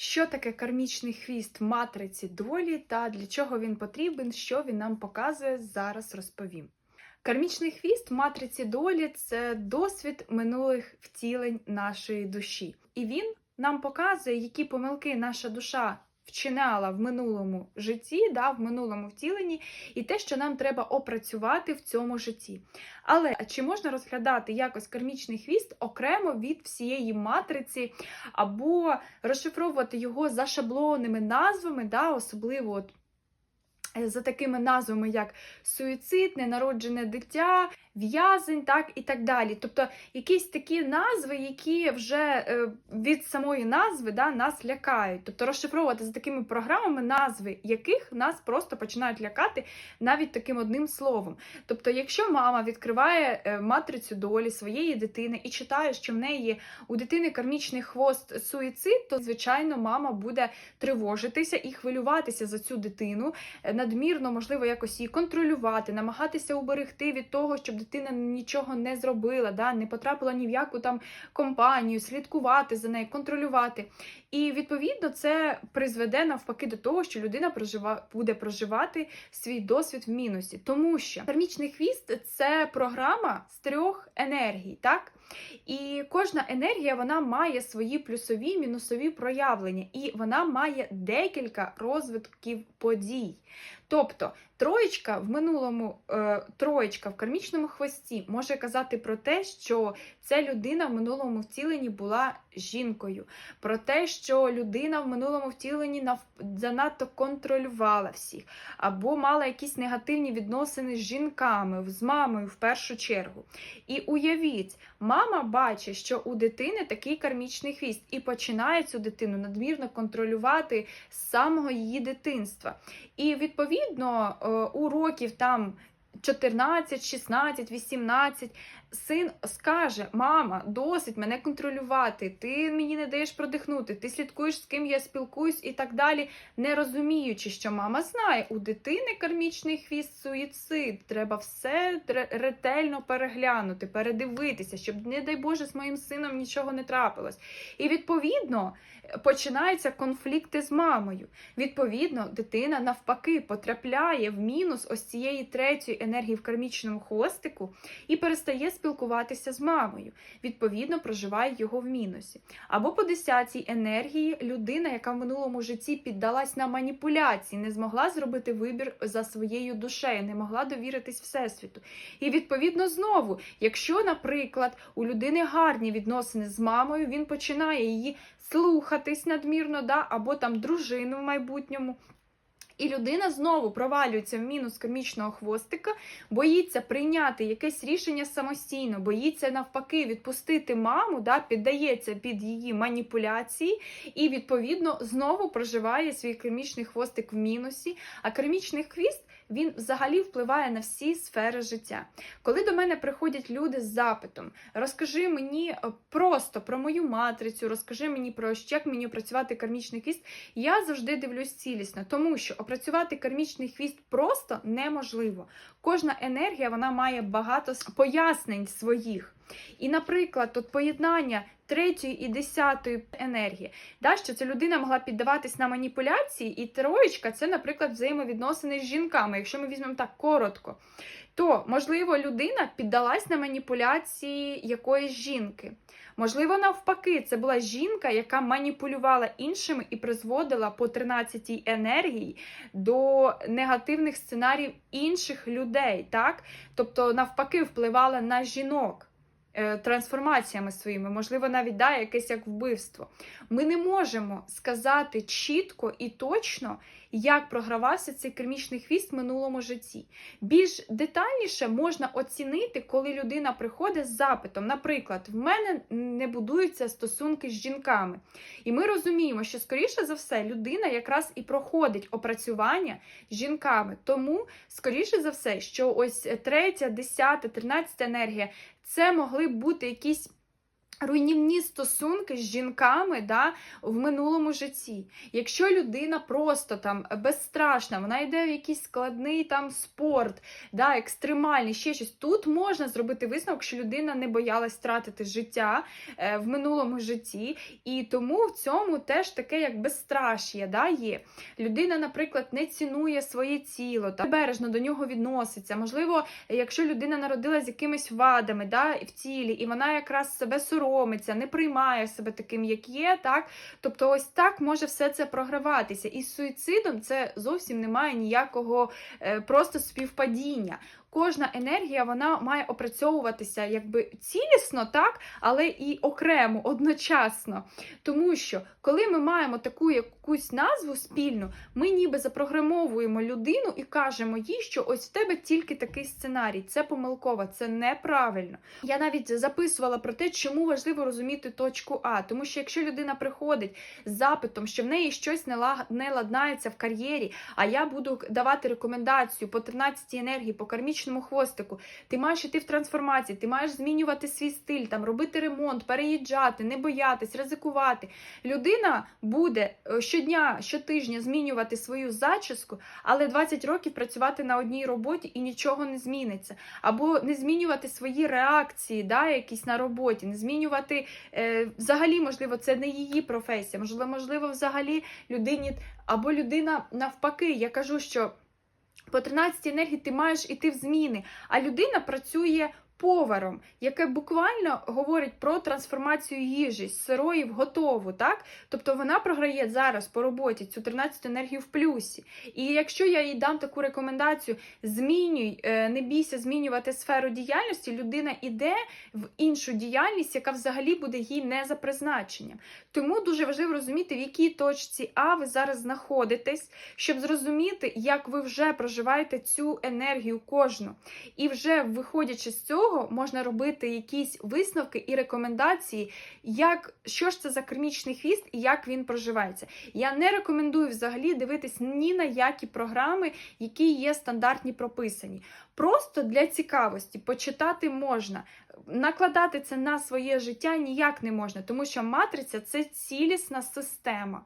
Що таке кармічний хвіст матриці долі та для чого він потрібен, що він нам показує, зараз розповім. Кармічний хвіст матриці долі це досвід минулих втілень нашої душі. І він нам показує, які помилки наша душа вчиняла в минулому житті, да, в минулому втіленні, і те, що нам треба опрацювати в цьому житті. Але чи можна розглядати якось кармічний хвіст окремо від всієї матриці, або розшифровувати його за шаблонними назвами, да, особливо от е, за такими назвами, як суїцид, ненароджене дитя, в'язень, так і так далі. Тобто якісь такі назви, які вже е, від самої назви да, нас лякають. Тобто розшифровувати за такими програмами, назви яких нас просто починають лякати навіть таким одним словом. Тобто, якщо мама відкриває е, матрицю долі своєї дитини і читає, що в неї у дитини кармічний хвост суїцид, то звичайно мама буде тривожитися і хвилюватися за цю дитину, е, надмірно, можливо, якось її контролювати, намагатися уберегти від того, щоб дитина нічого не зробила, да, не потрапила ні в яку там компанію, слідкувати за нею, контролювати. І відповідно це призведе навпаки до того, що людина прожива буде проживати свій досвід в мінусі, тому що кармічний хвіст це програма з трьох енергій, так? І кожна енергія вона має свої плюсові мінусові проявлення, і вона має декілька розвитків подій. Тобто троєчка в минулому е, троєчка в кармічному хвості може казати про те, що ця людина в минулому втіленні була жінкою, про те, що людина в минулому втіленні нав... занадто контролювала всіх, або мала якісь негативні відносини з жінками, з мамою в першу чергу. І уявіть, мама бачить, що у дитини такий кармічний хвіст, і починає цю дитину надмірно контролювати з самого її дитинства. І відповідно уроків у років там 14, 16, 18 син скаже: Мама, досить мене контролювати, ти мені не даєш продихнути, ти слідкуєш, з ким я спілкуюсь і так далі, не розуміючи, що мама знає, у дитини кармічний хвіст суїцид. Треба все ретельно переглянути, передивитися, щоб, не дай Боже, з моїм сином нічого не трапилось. І відповідно починаються конфлікти з мамою. Відповідно, дитина навпаки потрапляє в мінус ось цієї третьої енергії в кармічному хвостику і перестає спілкуватися з мамою. Відповідно, проживає його в мінусі. Або по десятій енергії людина, яка в минулому житті піддалась на маніпуляції, не змогла зробити вибір за своєю душею, не могла довіритись Всесвіту. І відповідно знову, якщо, наприклад, у людини гарні відносини з мамою, він починає її слухатись надмірно, да, або там дружину в майбутньому. І людина знову провалюється в мінус кармічного хвостика, боїться прийняти якесь рішення самостійно, боїться навпаки відпустити маму, да, піддається під її маніпуляції, і, відповідно, знову проживає свій кермічний хвостик в мінусі. А кермічний хвіст він взагалі впливає на всі сфери життя. Коли до мене приходять люди з запитом, розкажи мені е, просто про мою матрицю, розкажи мені про як мені опрацювати кармічний хвіст, я завжди дивлюсь цілісно, тому що опрацювати кармічний хвіст просто неможливо. Кожна енергія вона має багато пояснень своїх. І, наприклад, тут поєднання третьої і десятої енергії, да, що ця людина могла піддаватись на маніпуляції, і троєчка це, наприклад, взаємовідносини з жінками, якщо ми візьмемо так коротко, то, можливо, людина піддалась на маніпуляції якоїсь жінки. Можливо, навпаки, це була жінка, яка маніпулювала іншими і призводила по 13-й енергії до негативних сценаріїв інших людей, так? Тобто, навпаки, впливала на жінок. Е, трансформаціями своїми, можливо, навіть да, якесь як вбивство. Ми не можемо сказати чітко і точно, як програвався цей кермічний хвіст в минулому житті. Більш детальніше можна оцінити, коли людина приходить з запитом. Наприклад, в мене не будуються стосунки з жінками. І ми розуміємо, що, скоріше за все, людина якраз і проходить опрацювання з жінками. Тому, скоріше за все, що ось третя, десята, тринадцята енергія це могли б бути якісь руйнівні стосунки з жінками да, в минулому житті. Якщо людина просто там безстрашна, вона йде в якийсь складний там спорт, да, екстремальний, ще щось. Тут можна зробити висновок, що людина не боялась втратити життя е, в минулому житті, і тому в цьому теж таке як безстрашє да, є. Людина, наприклад, не цінує своє тіло, та бережно до нього відноситься. Можливо, якщо людина народилась з якимись вадами да, в тілі, і вона якраз себе соромиться, не приймає себе таким, як є, так тобто, ось так може все це програватися. І з суїцидом це зовсім немає ніякого е, просто співпадіння. Кожна енергія вона має опрацьовуватися якби цілісно, так, але і окремо, одночасно. Тому що, коли ми маємо таку якусь назву спільну, ми ніби запрограмовуємо людину і кажемо їй, що ось в тебе тільки такий сценарій. Це помилково, це неправильно. Я навіть записувала про те, чому важливо розуміти точку А. Тому що якщо людина приходить з запитом, що в неї щось не ла- не ладнається в кар'єрі, а я буду давати рекомендацію по 13 енергії, по кармічному хвостику, ти маєш іти в трансформації, ти маєш змінювати свій стиль, там робити ремонт, переїжджати, не боятись, ризикувати. Людина буде е, щодня, щотижня змінювати свою зачіску, але 20 років працювати на одній роботі і нічого не зміниться. Або не змінювати свої реакції, да, якісь на роботі, не змінювати е, взагалі, можливо, це не її професія, можливо, можливо, взагалі людині або людина навпаки. Я кажу, що по 13 енергії ти маєш іти в зміни, а людина працює поваром, яке буквально говорить про трансформацію їжі з сирої в готову, так? Тобто вона програє зараз по роботі цю 13 енергію в плюсі. І якщо я їй дам таку рекомендацію, змінюй, е, не бійся змінювати сферу діяльності, людина іде в іншу діяльність, яка взагалі буде їй не за призначенням. Тому дуже важливо розуміти, в якій точці А ви зараз знаходитесь, щоб зрозуміти, як ви вже проживаєте цю енергію кожну. І вже виходячи з цього, можна робити якісь висновки і рекомендації, як що ж це за кармічний хвіст і як він проживається. Я не рекомендую взагалі дивитись ні на які програми, які є стандартні прописані. Просто для цікавості почитати можна. Накладати це на своє життя ніяк не можна, тому що матриця це цілісна система.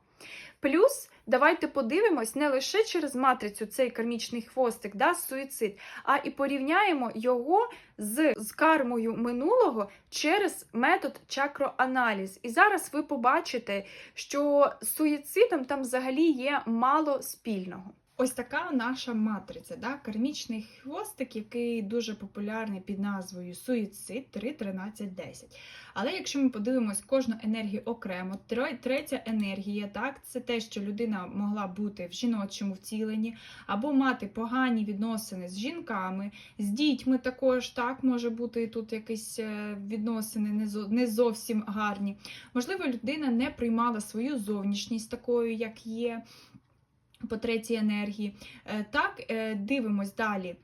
Плюс давайте подивимось не лише через матрицю цей кармічний хвостик, да, суїцид, а і порівняємо його з, з кармою минулого через метод чакроаналіз. І зараз ви побачите, що з суїцидом там взагалі є мало спільного. Ось така наша матриця, да? кармічний хвостик, який дуже популярний під назвою Суїцид 3, 13, 10. Але якщо ми подивимось кожну енергію окремо, третя енергія, так, це те, що людина могла бути в жіночому втіленні, або мати погані відносини з жінками, з дітьми також так може бути тут якісь е, відносини не зовсім гарні. Можливо, людина не приймала свою зовнішність такою, як є по третій енергії. Е, Так, е, дивимось далі.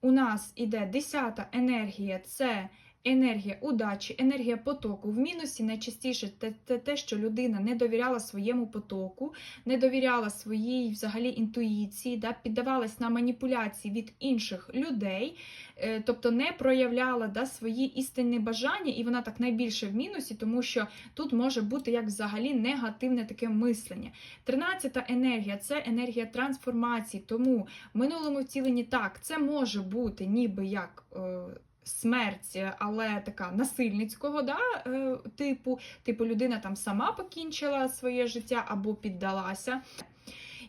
У нас іде десята енергія це енергія удачі, енергія потоку. В мінусі найчастіше це, те, що людина не довіряла своєму потоку, не довіряла своїй взагалі інтуїції, да, піддавалась на маніпуляції від інших людей, е, тобто не проявляла да, свої істинні бажання, і вона так найбільше в мінусі, тому що тут може бути як взагалі негативне таке мислення. Тринадцята енергія це енергія трансформації, тому в минулому втіленні так, це може бути ніби як. Смерть, але така насильницького да, е, типу, типу людина там сама покінчила своє життя або піддалася.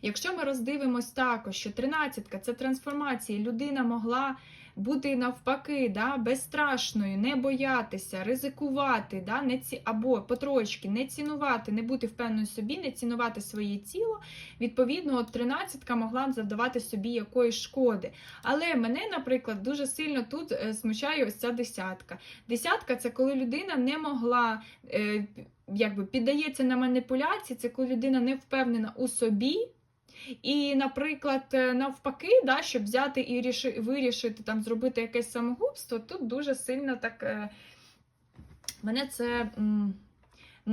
Якщо ми роздивимось також, що тринадцятка це трансформація, людина могла бути навпаки, да, безстрашною, не боятися, ризикувати, да, не ці, або потрошки не цінувати, не бути впевненою собі, не цінувати своє тіло. Відповідно, от тринадцятка могла б завдавати собі якоїсь шкоди. Але мене, наприклад, дуже сильно тут е, смущає ось ця десятка. Десятка це коли людина не могла. Е, Якби піддається на маніпуляції, це коли людина не впевнена у собі, і, наприклад, е, навпаки, да, щоб взяти і ріши, вирішити там зробити якесь самогубство, тут дуже сильно так е, мене це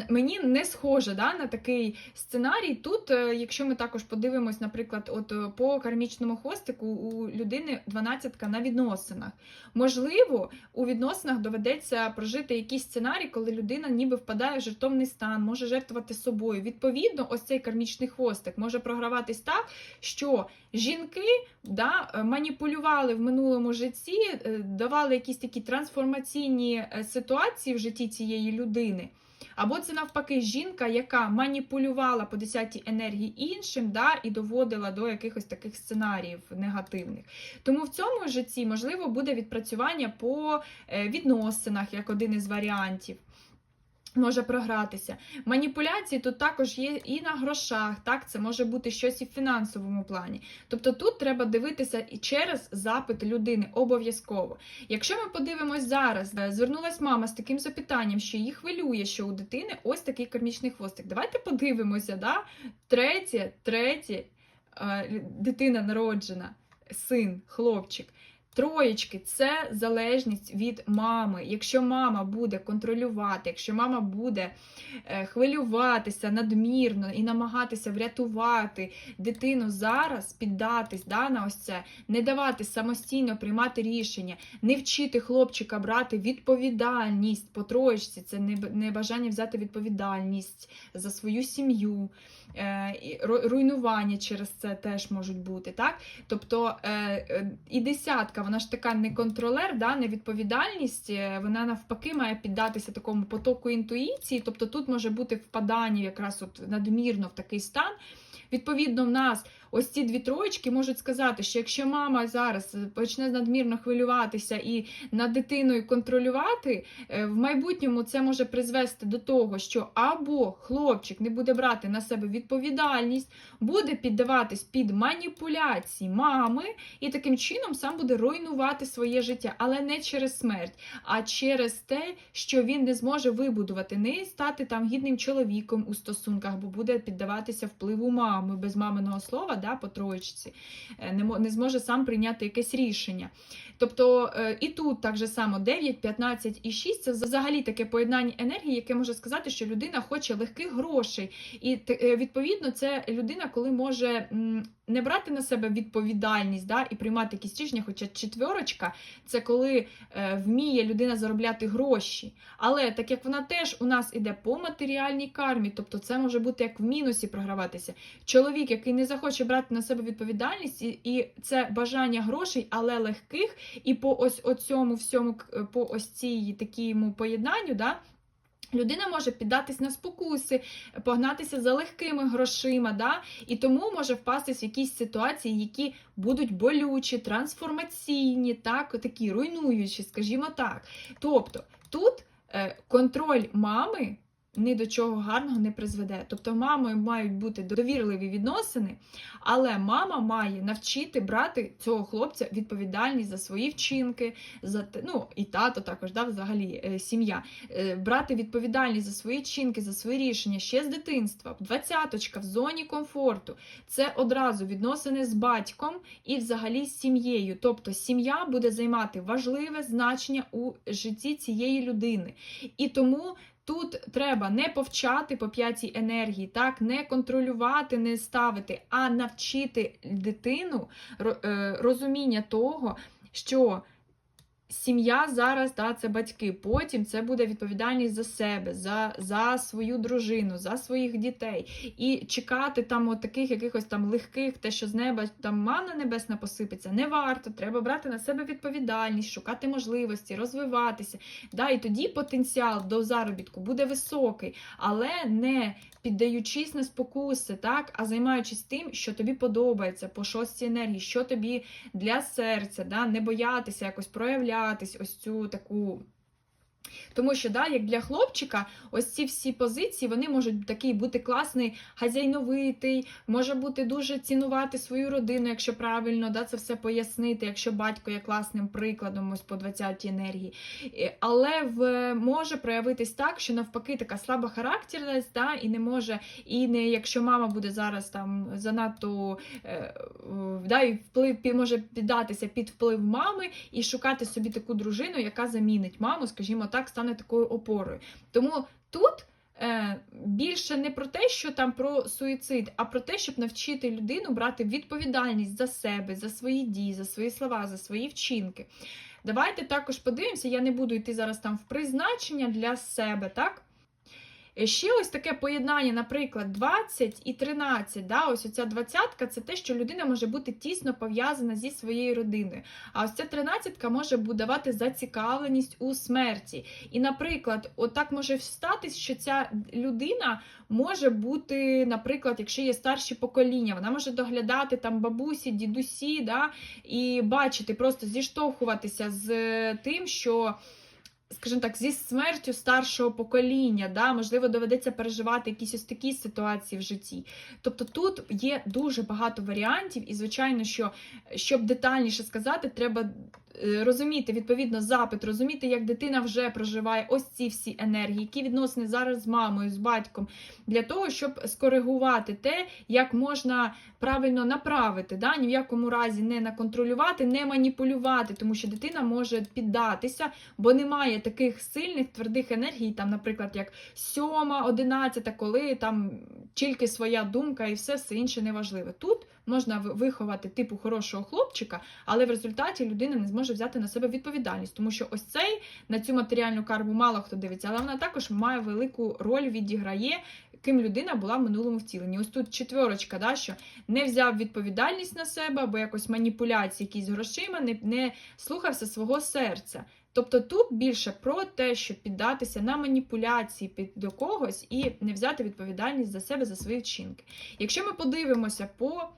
мені не схоже да, на такий сценарій. Тут, е, якщо ми також подивимось, наприклад, от е, по кармічному хвостику у людини 12 на відносинах. Можливо, у відносинах доведеться прожити якийсь сценарій, коли людина ніби впадає в жертовний стан, може жертвувати собою. Відповідно, ось цей кармічний хвостик може програватись так, що жінки да, е, маніпулювали в минулому житті, давали якісь такі трансформаційні ситуації в житті цієї людини. Або це навпаки жінка, яка маніпулювала по 10 енергії іншим, да, і доводила до якихось таких сценаріїв негативних. Тому в цьому житті можливо буде відпрацювання по е, відносинах як один із варіантів. Може програтися. Маніпуляції тут також є і на грошах, так, це може бути щось і в фінансовому плані. Тобто тут треба дивитися і через запит людини обов'язково. Якщо ми подивимось зараз, е, звернулась мама з таким запитанням, що її хвилює, що у дитини ось такий кармічний хвостик. Давайте подивимося, да? третє, третє, е, дитина народжена, син, хлопчик. Троєчки це залежність від мами. Якщо мама буде контролювати, якщо мама буде е, хвилюватися надмірно і намагатися врятувати дитину зараз, піддатись да, на ось це, не давати самостійно приймати рішення, не вчити хлопчика брати відповідальність по троєчці, це не, бажання взяти відповідальність за свою сім'ю, руйнування через це теж можуть бути. так? Тобто е, е, і десятка, вона ж така не контролер, да, не відповідальність, е, вона навпаки має піддатися такому потоку інтуїції. Тобто тут може бути впадання якраз от надмірно в такий стан. Відповідно, в нас ось ці дві троєчки можуть сказати, що якщо мама зараз почне надмірно хвилюватися і над дитиною контролювати, е, в майбутньому це може призвести до того, що або хлопчик не буде брати на себе відповідальність, буде піддаватись під маніпуляції мами, і таким чином сам буде руйнувати своє життя, але не через смерть, а через те, що він не зможе вибудувати, не стати там гідним чоловіком у стосунках, бо буде піддаватися впливу мами без маминого слова, да, по троєчці, Е, не, не зможе сам прийняти якесь рішення. Тобто е, і тут так же само 9, 15 і 6 це взагалі таке поєднання енергії, яке може сказати, що людина хоче легких грошей. І е, відповідно, це людина, коли може не брати на себе відповідальність да, і приймати якісь рішення, хоча четверочка це коли е, вміє людина заробляти гроші. Але так як вона теж у нас іде по матеріальній кармі, тобто це може бути як в мінусі програватися. Чоловік, який не захоче брати на себе відповідальність, і, і це бажання грошей, але легких, і по ось оцьому всьому, по ось цій такому поєднанню, да, Людина може піддатись на спокуси, погнатися за легкими грошима, да? і тому може впастись в якісь ситуації, які будуть болючі, трансформаційні, так, такі руйнуючі, скажімо так. Тобто тут е, контроль мами ні до чого гарного не призведе. Тобто, мамою мають бути довірливі відносини, але мама має навчити брати цього хлопця відповідальність за свої вчинки, за ну і тато також, да, взагалі е, сім'я е, брати відповідальність за свої чинки, за свої рішення ще з дитинства. Двадцяточка в зоні комфорту. Це одразу відносини з батьком і взагалі з сім'єю. Тобто сім'я буде займати важливе значення у житті цієї людини. І тому. Тут треба не повчати по п'ятій енергії, так, не контролювати, не ставити, а навчити дитину е, розуміння того, що Сім'я зараз да, це батьки. Потім це буде відповідальність за себе, за, за свою дружину, за своїх дітей. І чекати там от таких якихось там легких, те, що з неба там мана небесна посипеться, не варто. Треба брати на себе відповідальність, шукати можливості, розвиватися. Да, і тоді потенціал до заробітку буде високий, але не піддаючись на спокуси, так, а займаючись тим, що тобі подобається, по шостій енергії, що тобі для серця, да, не боятися якось проявлятись ось цю таку. Тому що, да, як для хлопчика, ось ці всі позиції вони можуть такий бути класний, хазяйновитий, може бути дуже цінувати свою родину, якщо правильно да, це все пояснити, якщо батько є класним прикладом ось по 20-й енергії. Е, Але в, може проявитись так, що навпаки така слаба характерність, да, і не може, і не якщо мама буде зараз там занадто е, да, і вплив може піддатися під вплив мами і шукати собі таку дружину, яка замінить маму, скажімо так, стане такою опорою. Тому тут е, більше не про те, що там про суїцид, а про те, щоб навчити людину брати відповідальність за себе, за свої дії, за свої слова, за свої вчинки. Давайте також подивимося, я не буду йти зараз там в призначення для себе, так? Е, Ще ось таке поєднання, наприклад, 20 і 13. Да? Ось оця двадцятка це те, що людина може бути тісно пов'язана зі своєю родиною. А ось ця тринадцятка може будувати зацікавленість у смерті. І, наприклад, отак може статись, що ця людина може бути, наприклад, якщо є старші покоління, вона може доглядати там бабусі, дідусі, да? і бачити, просто зіштовхуватися з тим, що скажімо так, зі смертю старшого покоління, да, можливо, доведеться переживати якісь ось такі ситуації в житті. Тобто тут є дуже багато варіантів, і, звичайно, що щоб детальніше сказати, треба розуміти відповідно запит, розуміти, як дитина вже проживає ось ці всі енергії, які відносини зараз з мамою, з батьком, для того, щоб скоригувати те, як можна правильно направити, да? ні в якому разі не наконтролювати, не маніпулювати, тому що дитина може піддатися, бо немає таких сильних твердих енергій, там, наприклад, як сьома, одинадцята, коли там тільки своя думка і все, все інше неважливе. Тут можна виховати типу хорошого хлопчика, але в результаті людина не зможе взяти на себе відповідальність, тому що ось цей на цю матеріальну карму мало хто дивиться, але вона також має велику роль відіграє. Ким людина була в минулому втіленні. Ось тут четверочка, да, що не взяв відповідальність на себе, або якось маніпуляції якісь грошима, не, не слухався свого серця. Тобто тут більше про те, щоб піддатися на маніпуляції під до когось і не взяти відповідальність за себе, за свої вчинки. Якщо ми подивимося по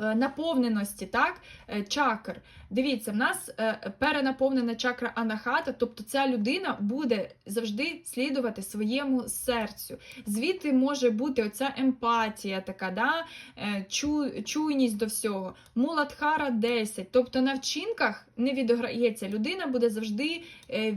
наповненості, так, е, чакр, дивіться, в нас е, перенаповнена чакра анахата, тобто ця людина буде завжди слідувати своєму серцю. Звідти може бути оця емпатія, така, да, е, чу, чуйність до всього. Муладхара 10, тобто на вчинках не відограється. Людина буде завжди е,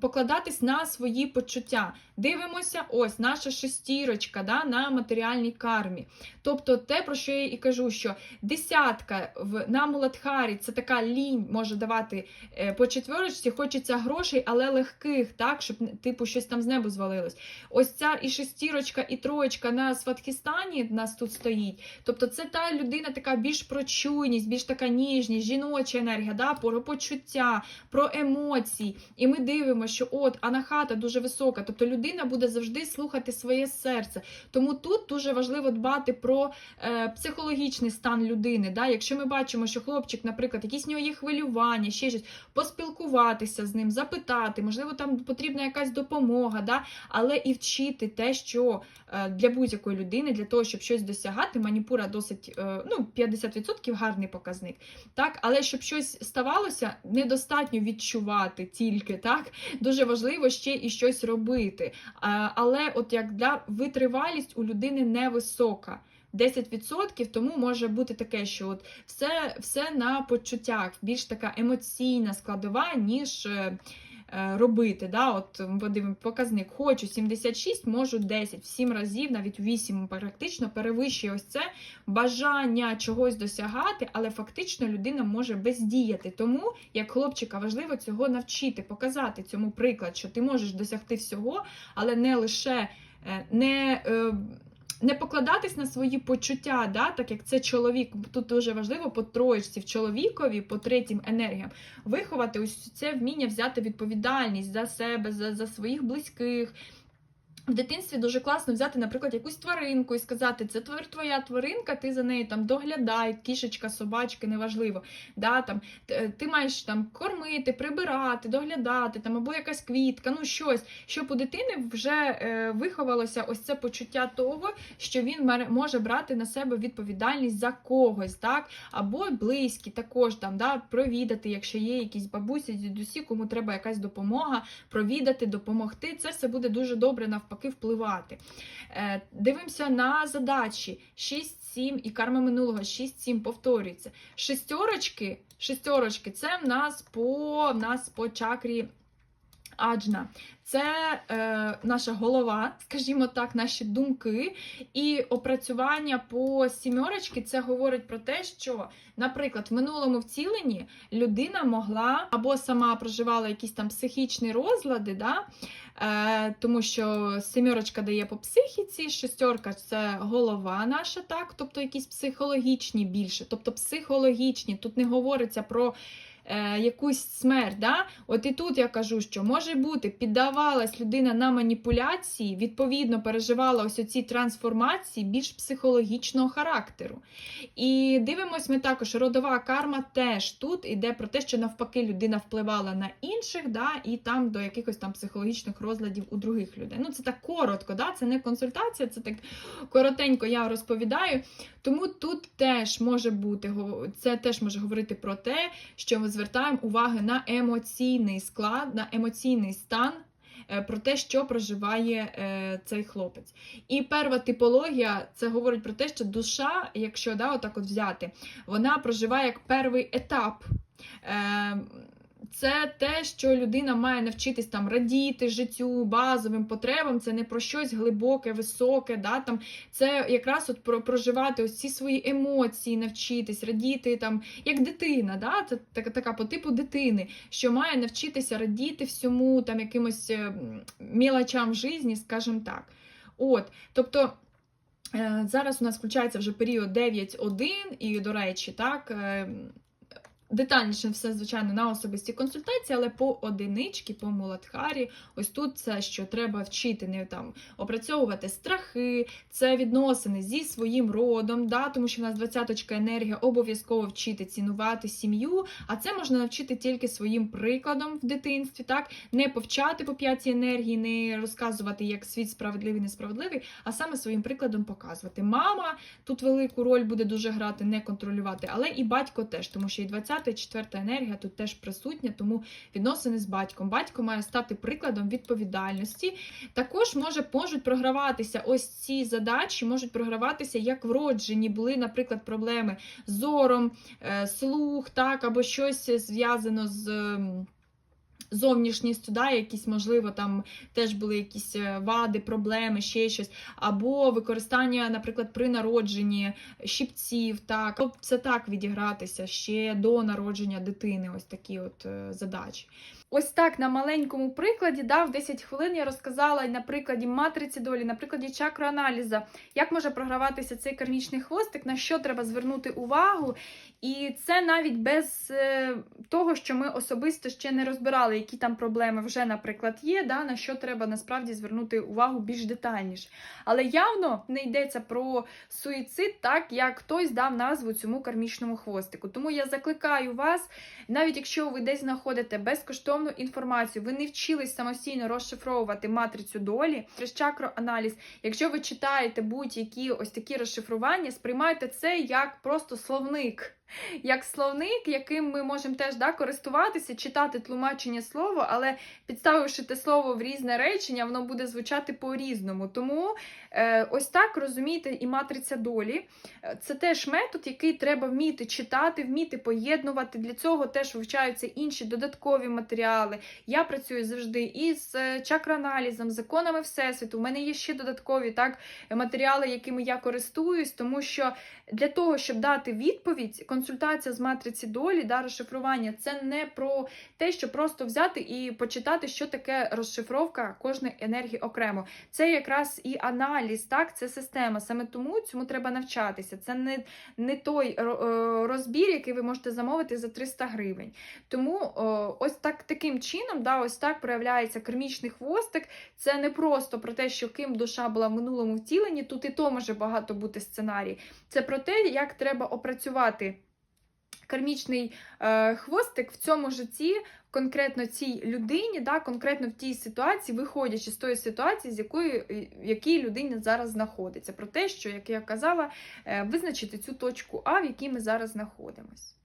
покладатись на свої почуття. Дивимося, ось наша шестірочка да, на матеріальній кармі. Тобто, те, про що я і кажу, що десятка в на Муладхарі це така лінь може давати е, по четверочці, хочеться грошей, але легких, так, щоб типу щось там з неба звалилось. Ось ця і шестірочка, і троєчка на Сватхістані нас тут стоїть. Тобто, це та людина така більш про чуйність, більш така ніжність, жіноча енергія, да, про почуття, про емоції. І ми дивимося, що от анахата дуже висока, тобто людина буде завжди слухати своє серце. Тому тут дуже важливо дбати про е, психологічний стан людини. Да? Якщо ми бачимо, що хлопчик, наприклад, якісь в нього є хвилювання, ще щось, поспілкуватися з ним, запитати, можливо, там потрібна якась допомога, да? але і вчити те, що е, для будь-якої людини, для того, щоб щось досягати, маніпура досить е, ну, 50% гарний показник. Так? Але щоб щось ставалося, недостатньо відчувати тільки, так? Дуже важливо ще і щось робити. Але от як для витривалість у людини невисока. 10%, тому може бути таке, що от все, все на почуттях, більш така емоційна складова, ніж е, робити. Да? От показник, хочу 76, можу 10, в 7 разів, навіть 8 практично перевищує ось це бажання чогось досягати, але фактично людина може бездіяти. Тому як хлопчика важливо цього навчити, показати цьому приклад, що ти можеш досягти всього, але не лише е, не. Не покладатись на свої почуття, да, так як це чоловік. Тут дуже важливо по троєчці в чоловікові, по третім енергіям, виховати ось це вміння взяти відповідальність за себе, за, за своїх близьких. В дитинстві дуже класно взяти, наприклад, якусь тваринку і сказати, це твоя тваринка, ти за нею там доглядай, кішечка, собачка, неважливо. Да, там, ти маєш там кормити, прибирати, доглядати, там, або якась квітка, ну щось, щоб у дитини вже е, виховалося ось це почуття того, що він може брати на себе відповідальність за когось, так, або близькі також там, да, провідати, якщо є якісь бабусі, дідусі, кому треба якась допомога, провідати, допомогти. Це все буде дуже добре навпаки впливати. Е, Дивимося на задачі 6-7 і карма минулого 6-7 повторюється. Шестерочки, шестерочки це в нас по, в нас по чакрі Аджна. Це е, наша голова, скажімо так, наші думки. І опрацювання по сімерочки це говорить про те, що, наприклад, в минулому вціленні людина могла або сама проживала якісь там психічні розлади, да? е, тому що сімерочка дає по психіці, шестерка це голова наша, так, тобто якісь психологічні більше, тобто психологічні. Тут не говориться про е, якусь смерть. Да? От і тут я кажу, що може бути, піддавалась людина на маніпуляції, відповідно переживала ось оці трансформації більш психологічного характеру. І дивимось ми також, родова карма теж тут іде про те, що навпаки людина впливала на інших, да, і там до якихось там психологічних розладів у других людей. Ну, це так коротко, да? це не консультація, це так коротенько я розповідаю. Тому тут теж може бути, це теж може говорити про те, що ми звертаємо увагу на емоційний склад, на емоційний стан. е, Про те, що проживає е, цей хлопець. І перша типологія це говорить про те, що душа, якщо да, отак от взяти, вона проживає як перший етап. Е, це те, що людина має навчитись там радіти життю, базовим потребам. Це не про щось глибоке, високе. Да, там, це якраз от про проживати ось ці свої емоції, навчитись, радіти там, як дитина. Да? Це така, така по типу дитини, що має навчитися радіти всьому, там якимось е, мілочам в житті, скажімо так. От, тобто. е, Зараз у нас включається вже період 9.1, і, до речі, так, е, детальніше все, звичайно, на особисті консультації, але по одинички, по Муладхарі, ось тут це, що треба вчити, не там опрацьовувати страхи, це відносини зі своїм родом, да, тому що в нас двадцяточка енергія обов'язково вчити цінувати сім'ю, а це можна навчити тільки своїм прикладом в дитинстві, так, не повчати по п'ятій енергії, не розказувати, як світ справедливий, несправедливий, а саме своїм прикладом показувати. Мама тут велику роль буде дуже грати, не контролювати, але і батько теж, тому що і 20 і 4 енергія тут теж присутня, тому відносини з батьком. Батько має стати прикладом відповідальності. Також може, можуть програватися ось ці задачі, можуть програватися як вроджені, були, наприклад, проблеми з зором, е, слух, так, або щось зв'язано з. Зовнішністю, да, якісь, можливо, там теж були якісь е, вади, проблеми, ще щось, або використання, наприклад, при народженні щипців, так, Тобто це так відігратися ще до народження дитини, ось такі от е, задачі. Ось так на маленькому прикладі, да, в 10 хвилин я розказала і на прикладі матриці долі, на прикладі чакроаналіза, як може програватися цей кармічний хвостик, на що треба звернути увагу. І це навіть без е, того, що ми особисто ще не розбирали, які там проблеми вже, наприклад, є, да, на що треба насправді звернути увагу більш детальніше. Але явно не йдеться про суїцид, так як хтось дав назву цьому кармічному хвостику. Тому я закликаю вас, навіть якщо ви десь знаходите безкоштовну інформацію, ви не вчились самостійно розшифровувати матрицю долі, через чакроаналіз. Якщо ви читаєте будь-які ось такі розшифрування, сприймайте це як просто словник. Як словник, яким ми можемо теж да, користуватися, читати тлумачення слова, але підставивши те слово в різне речення, воно буде звучати по-різному. Тому е, ось так розумієте, і матриця долі Е, це теж метод, який треба вміти читати, вміти поєднувати. Для цього теж вивчаються інші додаткові матеріали. Я працюю завжди із е, чакроаналізом, законами Всесвіту. У мене є ще додаткові так, матеріали, якими я користуюсь, тому що для того, щоб дати відповідь, консультація з матриці долі, да, розшифрування, це не про те, що просто взяти і почитати, що таке розшифровка кожної енергії окремо. Це якраз і аналіз, так, це система. Саме тому цьому треба навчатися. Це не, не той е, розбір, який ви можете замовити за 300 гривень. Тому ось так таким чином, да, ось так проявляється кермічний хвостик. Це не просто про те, що ким душа була в минулому втіленні, тут і то може багато бути сценарій. Це про те, як треба опрацювати кармічний е, хвостик в цьому житті, конкретно цій людині, да, конкретно в тій ситуації, виходячи з тої ситуації, з якої в якій людина зараз знаходиться. Про те, що, як я казала, е, визначити цю точку А, в якій ми зараз знаходимося.